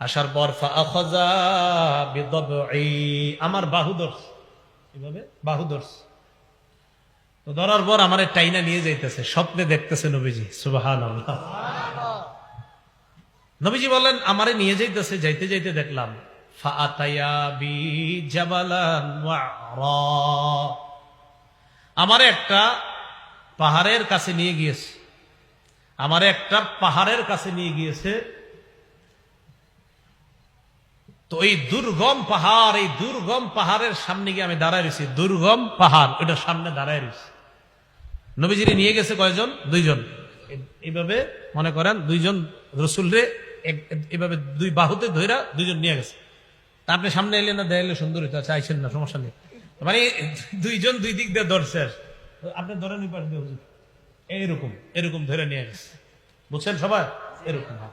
আসার পর আমার বাহু ধরছে। এভাবে বাহু ধরছে। তো ধরার পর আমার টাইনা নিয়ে যাইতেছে, স্বপ্নে দেখতেছে নবীজি সুবাহান নবীজি বলেন আমারে নিয়ে যাইতেছে, যাইতে যাইতে দেখলাম। আমারে একটা পাহাড়ের কাছে নিয়ে গিয়েছে। আমারে একটা পাহাড়ের কাছে নিয়ে গিয়েছে তো এই দুর্গম পাহাড়, এই দুর্গম পাহাড়ের সামনে গিয়ে আমি দাঁড়ায় রয়েছি। দুর্গম পাহাড় ওটার সামনে দাঁড়ায় রয়েছি। নবীজিরে নিয়ে গেছে কয়জন? দুইজন। এইভাবে মনে করেন, দুইজন রসুল রে এইভাবে দুই বাহুতে ধইরা দুইজন নিয়ে গেছে। তা আপনি সামনে এলে না দেয়ালে সুন্দর হইতো আচ্ছা আইসেন না, সমস্যা নেই। মানে দুইজন দুই দিক দিয়ে ধরছে আপনি পাশ দিয়ে হুজুর। এইরকম, এরকম ধরে নিয়ে গেছে। বুঝছেন সবাই? এরকম হ্যাঁ।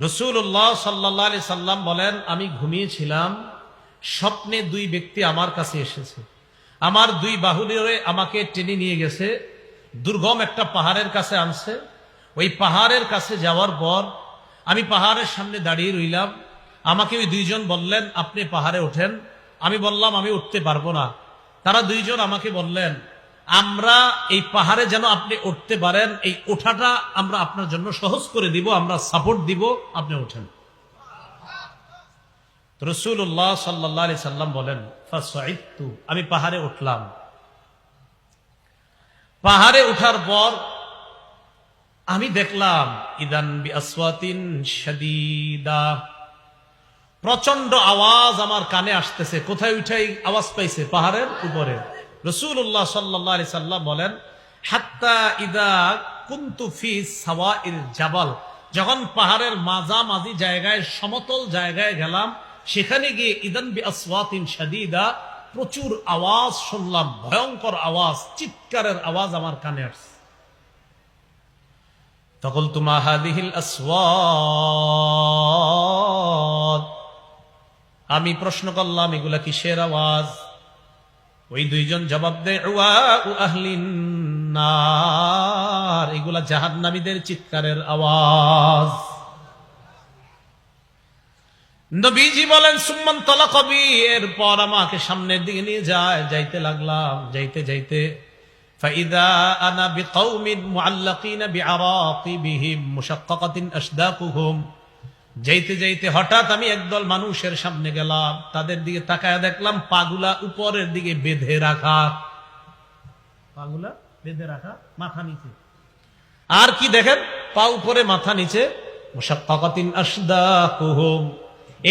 রসুল্লাহ সাল্লাহ আলি সাল্লাম বলেন, আমি ঘুমিয়েছিলাম, স্বপ্নে দুই ব্যক্তি আমার কাছে এসেছে। আমার দুই বাহুরে আমাকে টেনে নিয়ে গেছে, দুর্গম একটা পাহাড়ের কাছে আনছে। ওই পাহাড়ের কাছে যাওয়ার পর আমি পাহাড়ের সামনে দাঁড়িয়ে রইলাম। আমাকে ওই দুইজন বললেন, আপনি পাহাড়ে ওঠেন। আমি বললাম, আমি উঠতে পারব না। তারা দুইজন আমাকে বললেন আমরা এই পাহাড়ে যেন আপনি উঠতে পারেন, এই ওঠাটা আমরা আপনার জন্য সহজ করে দিব, আমরা সাপোর্ট দিব, আপনি ওঠেন। রসুল্লাহ সাল্লাহ আলি সাল্লাম বলেন আমি পাহাড়ে উঠলাম। পাহাড়ে উঠার পর আমি দেখলাম, ইদান প্রচণ্ড আওয়াজ আমার কানে আসতেছে। কোথায় উঠাই আওয়াজ পাইছে? পাহাড়ের উপরে। রসুল্লাহ সাল্লাহ সাল্লাম বলেন, হাত্তা ইদা কুন্তু ফি সাওয়াইল জাবাল। যখন পাহাড়ের মাঝামাঝি জায়গায়, সমতল জায়গায় গেলাম, সেখানে গিয়ে ইদান বি আসওয়াতিন শাদীদা প্রচুর আওয়াজ শুনলাম, ভয়ঙ্কর আওয়াজ, চিৎকারের আওয়াজ আমার কানে তখন তোমা হাদিহিল আসওয়াত আমি প্রশ্ন করলাম, এগুলা কিসের আওয়াজ? ওই দুইজন জবাব দেয় "উয়া উ আহলিন নার", এগুলা জাহান্নামীদের চিৎকারের আওয়াজ নবীজি বলেন সুম্মান তলা কবি এরপর আমাকে সামনের দিকে নিয়ে যায় যাইতে লাগলাম যাইতে যাইতে فإذا أنا بقوم معلقين بعراقبهم مشققة أشداقهم যাইতে যাইতে হঠাৎ আমি একদল মানুষের সামনে গেলাম, তাদের দিকে তাকায় দেখলাম পাগুলা উপরের দিকে বেঁধে রাখা। পাগুলা বেঁধে রাখা, মাথা নিচে। আর কি দেখেন? পা উপরে, মাথা নিচে।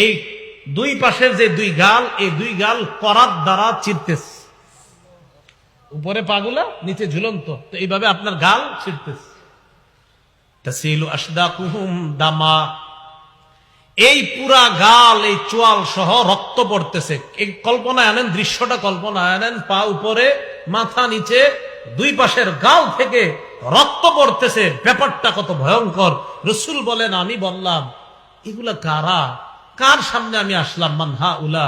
এই দুই পাশের যে দুই গাল, এই দুই গাল করার দ্বারা চিরতেছে উপরে পাগুলা, নিচে ঝুলন্ত। তো এইভাবে আপনার গাল ছিড়তেছে তাসিলু আসদাকুহুম দামা। এই পুরা গাল, এই চোয়াল সহ রক্ত পড়তেছে। এই কল্পনা আনেন, দৃশ্যটা কল্পনা আনেন, পা উপরে, মাথা নিচে, দুই পাশের গাল থেকে রক্ত পড়তেছে। ব্যাপারটা কত ভয়ঙ্কর। রসুল বলেন, আমি বললাম, এগুলা কারা? কার সামনে আমি আসলাম? মানহা উলা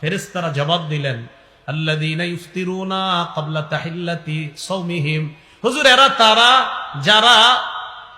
ফেরেস্তারা জবাব দিলেন হুজুর, এরা তারা, যারা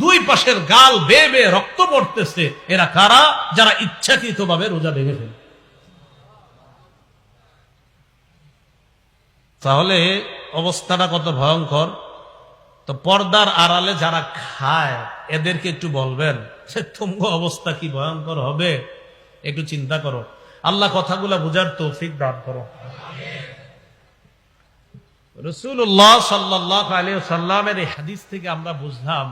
দুই পাশের গাল বেয়ে রক্ত পড়তেছে। এরা কারা? যারা ইচ্ছাকৃত ভাবে রোজা ভেঙে ফেলে। তাহলে অবস্থাটা কত ভয়ঙ্কর? তো পর্দার আড়ালে যারা খায়, এদেরকে একটু বলবেন সে তুঙ্গ অবস্থা কি ভয়ঙ্কর হবে? একটু চিন্তা করো। আল্লাহ কথাগুলা বুঝার তৌফিক দান করো। রসুল্লাহ সাল্লাহ আলী সাল্লামের এই হাদিস থেকে আমরা বুঝলাম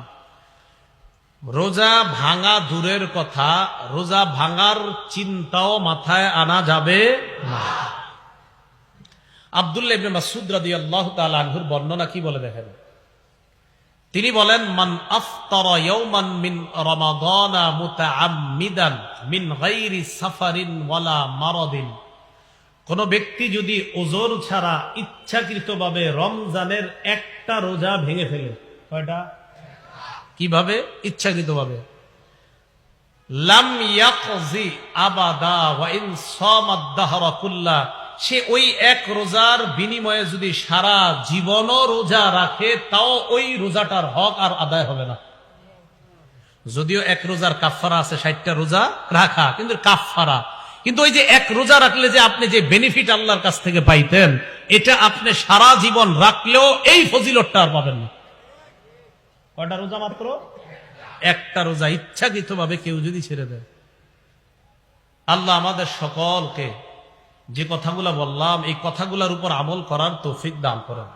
রোজা ভাঙা দূরের কথা, রোজা ভাঙার চিন্তাও মাথায় আনা যাবে না। আবদুল্লাহ ইবনে মাসুদ রাদিয়াল্লাহু তাআলা আনহুর বর্ণনা কি বলে দেখেন? তিনি বলেন, মান আফতারা ইয়াওমান মিন রমাদানা মুতাআম্মিদান মিন গায়রি সাফারিন ওয়ালা মারাদিন। কোন ব্যক্তি যদি ওজোর ছাড়া ইচ্ছাকৃতভাবে রমজানের একটা রোজা ভেঙে ফেলে, কয়টা? কীভাবে? সামাদ কুল্লা। সে ওই এক রোজার বিনিময়ে যদি সারা জীবনও রোজা রাখে, তাও ওই রোজাটার হক আর আদায় হবে না। যদিও এক রোজার কাফারা আছে, ষাটটা রোজা রাখা, কিন্তু কাফারা কিন্তু ওই যে এক রোজা রাখলে যে আপনি যে বেনিফিট আল্লাহর কাছ থেকে পাইতেন, এটা আপনি সারা জীবন রাখলেও এই ফজিলতটা আর পাবেন না। কয়টা রোজা মাত্র একটা রোজা ইচ্ছাকৃত ভাবে কেউ যদি ছেড়ে দেয়। আল্লাহ আমাদের সকলকে যে কথাগুলা বললাম, এই কথাগুলার উপর আমল করার তৌফিক দান করেন।